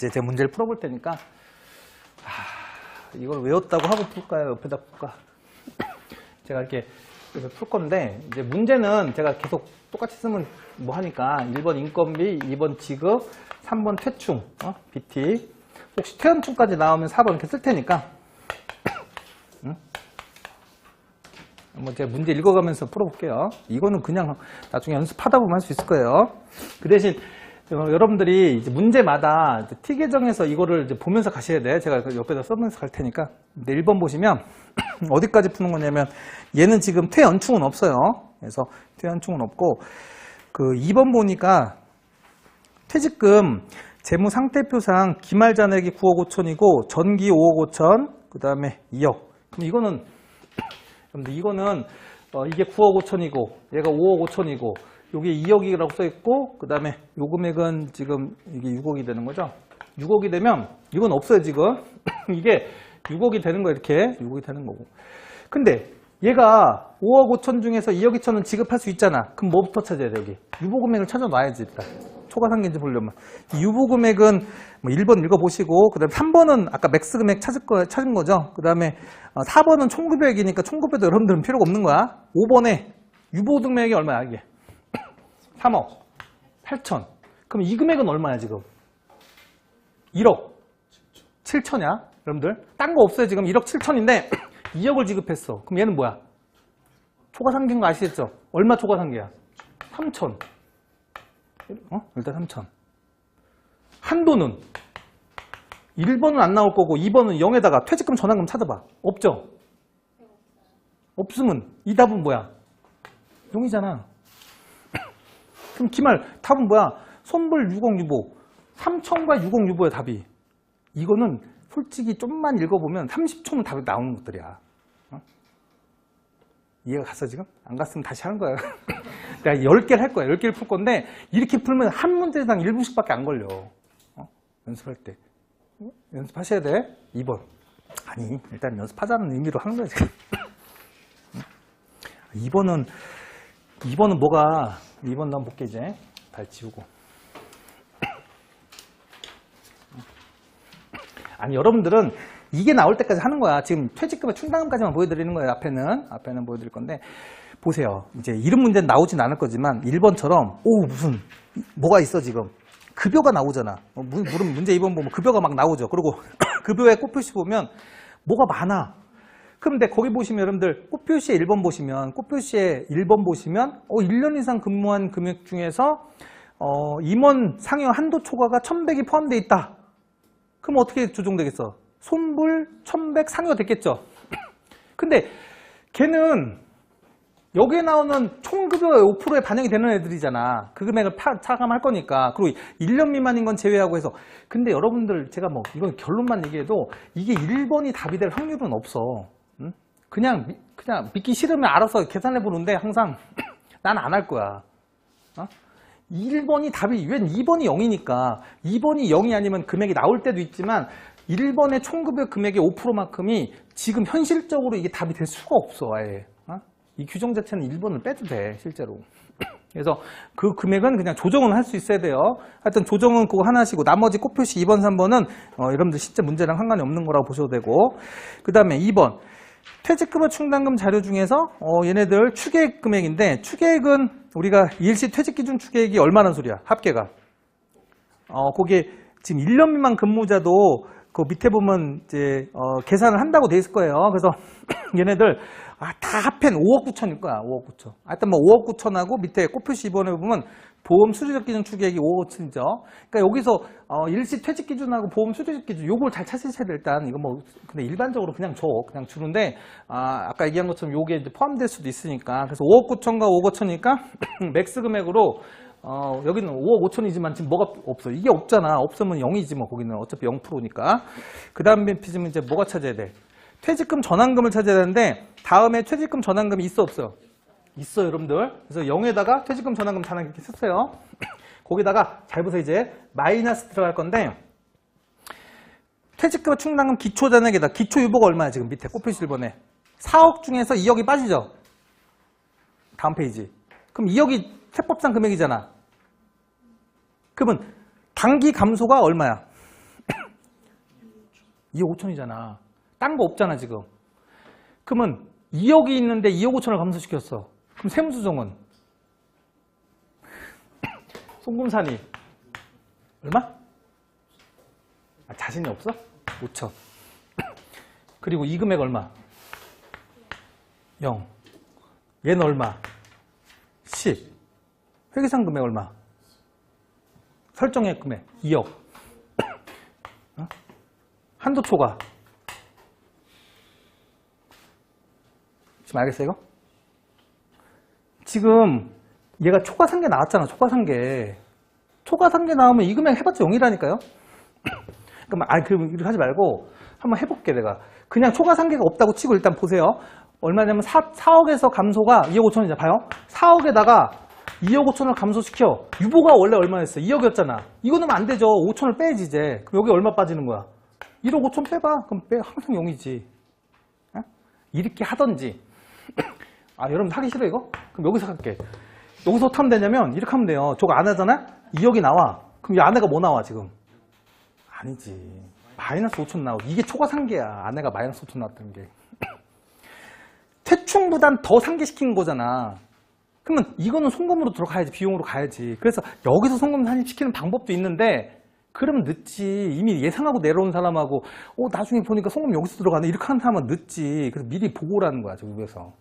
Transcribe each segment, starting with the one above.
이제 제가 문제를 풀어볼 테니까 하, 이걸 외웠다고 하고 풀까요? 옆에다 풀까? 제가 이렇게 풀 건데 이제 문제는 제가 계속 똑같이 쓰면 뭐 하니까 1번 인건비, 2번 지급, 3번 퇴충, 어? BT 혹시 퇴원충까지 나오면 4번 이렇게 쓸 테니까 응? 뭐 제가 문제 읽어가면서 풀어볼게요. 이거는 그냥 나중에 연습하다 보면 할 수 있을 거예요. 그 대신 어, 여러분들이 이제 문제마다 T 계정에서 이거를 보면서 가셔야 돼. 제가 그 옆에다 써면서 갈 테니까. 근데 1번 보시면 어디까지 푸는 거냐면 얘는 지금 퇴연충은 없어요. 그래서 퇴연충은 없고 그 2번 보니까 퇴직금 재무 상태표상 기말 잔액이 9억 5천이고 전기 5억 5천 그 다음에 2억 그럼 이거는 이거는 어, 이게 9억 5천이고 얘가 5억 5천이고 여기 2억이라고 써 있고 그 다음에 요 금액은 지금 이게 6억이 되는 거죠? 6억이 되면 이건 없어요 지금. 이게 6억이 되는 거예요 이렇게. 6억이 되는 거고. 근데 얘가 5억 5천 중에서 2억 2천은 지급할 수 있잖아. 그럼 뭐부터 찾아야 돼 여기? 유보금액을 찾아놔야지 일단. 초과상계인지 보려면. 이 유보금액은 뭐 1번 읽어보시고 그 다음에 3번은 아까 맥스금액 찾을 거, 찾은 거죠? 그 다음에 4번은 총급액이니까 총급액도 여러분들은 필요가 없는 거야. 5번에 유보금액이 얼마야 이게 3억 8천. 그럼 이 금액은 얼마야 지금? 1억. 7천이야 여러분들? 딴 거 없어요 지금. 1억 7천인데 2억을 지급했어. 그럼 얘는 뭐야? 초과 상계인 거 아시겠죠? 얼마 초과 상계야? 3천. 어? 일단 3천. 한도는 1번은 안 나올 거고 2번은 0에다가 퇴직금 전환금 찾아봐. 없죠? 없으면 이 답은 뭐야? 0이잖아 그럼 기말 답은 뭐야? 손불 6억 유보. 3천과 6억 유보의 답이. 이거는 솔직히 좀만 읽어보면 30초면 답이 나오는 것들이야. 어? 이해가 갔어 지금? 안 갔으면 다시 하는 거야. 내가 10개를 할 거야. 10개를 풀 건데 이렇게 풀면 한 문제당 1분씩밖에 안 걸려. 어? 연습할 때. 어? 연습하셔야 돼. 2번. 아니 일단 연습하자는 의미로 하는 거야 지금. 2번은 2번은 뭐가 2번 한번 볼게 이제 발 지우고. 아니 여러분들은 이게 나올 때까지 하는 거야. 지금 퇴직금의 충당금까지만 보여드리는 거예요 앞에는. 앞에는 보여드릴 건데. 보세요. 이제 이런 문제는 나오진 않을 거지만 1번처럼 오 무슨 뭐가 있어 지금? 급여가 나오잖아. 어, 무- 문제 2번 보면 급여가 막 나오죠. 그리고 급여에 꽃표시 보면 뭐가 많아 그런데 거기 보시면 여러분들 꽃표시에 1번 보시면 꽃표시에 1번 보시면 어, 1년 이상 근무한 금액 중에서 어, 임원 상여 한도 초과가 1100이 포함되어 있다. 그럼 어떻게 조정되겠어? 손불 1100 상여가 됐겠죠. 근데 걔는 여기에 나오는 총급여의 5%에 반영이 되는 애들이잖아. 그 금액을 파- 차감할 거니까. 그리고 1년 미만인 건 제외하고 해서. 근데 여러분들 제가 뭐 이건 결론만 얘기해도 이게 1번이 답이 될 확률은 없어. 응? 그냥 미- 그냥 믿기 싫으면 알아서 계산해 보는데 항상 난 안 할 거야. 어? 1번이 답이 웬 2번이 0이니까 2번이 0이 아니면 금액이 나올 때도 있지만 1번의 총급여 금액의 5%만큼이 지금 현실적으로 이게 답이 될 수가 없어 아예 어? 이 규정 자체는 1번을 빼도 돼 실제로 그래서 그 금액은 그냥 조정은 할 수 있어야 돼요 하여튼 조정은 그거 하나시고 나머지 꽃표시 2번 3번은 어, 여러분들 실제 문제랑 상관이 없는 거라고 보셔도 되고 그 다음에 2번 퇴직금과 충당금 자료 중에서 어, 얘네들 추계액 금액인데 추계액은 우리가 일시 퇴직 기준 추계액이 얼마나 소리야? 합계가. 어, 거기에 지금 1년 미만 근무자도 그 밑에 보면 이제 어, 계산을 한다고 돼 있을 거예요. 그래서 얘네들 아, 다 합한 5억 9천일 거야. 5억 9천. 하여튼 뭐 5억 9천하고 밑에 꽃표시 2번에 보면 보험 수주적 기준 추계액이 5억 5천이죠. 그러니까 여기서 어, 일시 퇴직 기준하고 보험 수주적 기준 요걸 잘 찾으셔야 돼 일단 이거 뭐 근데 일반적으로 그냥 줘 그냥 주는데 아, 아까 얘기한 것처럼 요게 이제 포함될 수도 있으니까 그래서 5억 9천과 5억 5천이니까 맥스 금액으로 어, 여기는 5억 5천이지만 지금 뭐가 없어. 이게 없잖아. 없으면 0이지 뭐 거기는 어차피 0%니까. 그 다음에 피지면 이제 뭐가 찾아야 돼? 퇴직금 전환금을 찾아야 되는데 다음에 퇴직금 전환금이 있어 없어? 있어 여러분들. 그래서 0에다가 퇴직금 전환금 단원 이렇게 썼어요. 거기다가 잘 보세요 이제 마이너스 들어갈 건데 퇴직금 충당금 기초 잔액에다 기초 유보가 얼마야 지금 밑에 꽃표시 1번에 4억 중에서 2억이 빠지죠. 다음 페이지. 그럼 2억이 세법상 금액이잖아. 그러면 단기 감소가 얼마야? 2억 5천이잖아. 딴 거 없잖아, 지금. 그러면 2억이 있는데 2억 5천을 감소시켰어. 그럼 세무조정은? 송금산이 얼마? 아, 자신이 없어? 5천. 그리고 이 금액 얼마? 0. 얘는 얼마? 10. 회계상 금액 얼마? 설정액 금액 2억. 어? 한도 초과. 지금 알겠어요, 이거? 지금 얘가 초과 상계 나왔잖아, 초과 상계. 초과 상계 나오면 이 금액 해봤자 0이라니까요? 그럼, 아, 그럼 이렇게 하지 말고 한번 해볼게, 내가. 그냥 초과 상계가 없다고 치고 일단 보세요. 얼마냐면 4, 4억에서 감소가 2억 5천이잖아. 봐요. 4억에다가 2억 5천을 감소시켜. 유보가 원래 얼마였어? 2억이었잖아. 이거 넣으면 안 되죠. 5천을 빼야지, 이제. 그럼 여기 얼마 빠지는 거야? 1억 5천 빼봐. 그럼 빼, 항상 0이지. 어? 이렇게 하던지. 아, 여러분 하기 싫어, 이거? 그럼 여기서 할게. 여기서 어떻게 하면 되냐면, 이렇게 하면 돼요. 저거 안 하잖아? 2억이 나와. 그럼 이 아내가 뭐 나와, 지금? 아니지. 마이너스 5천 나오고. 이게 초과 상계야. 아내가 마이너스 5천 나왔다는 게. 퇴충보단 더 상계시킨 거잖아. 그러면 이거는 송금으로 들어가야지. 비용으로 가야지. 그래서 여기서 송금 산입시키는 방법도 있는데, 그러면 늦지. 이미 예상하고 내려온 사람하고, 어, 나중에 보니까 송금 여기서 들어가네. 이렇게 하는 사람은 늦지. 그래서 미리 보고라는 거야, 저 위에서.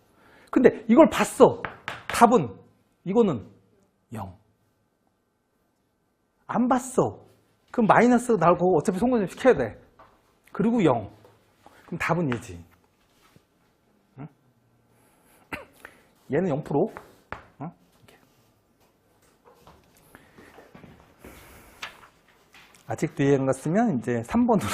근데 이걸 봤어. 답은, 이거는 0. 안 봤어. 그럼 마이너스 나오고 어차피 송금 좀 시켜야 돼. 그리고 0. 그럼 답은 얘지. 응? 얘는 0%. 어? 이렇게. 아직도 이해 안 갔으면 이제 3번으로.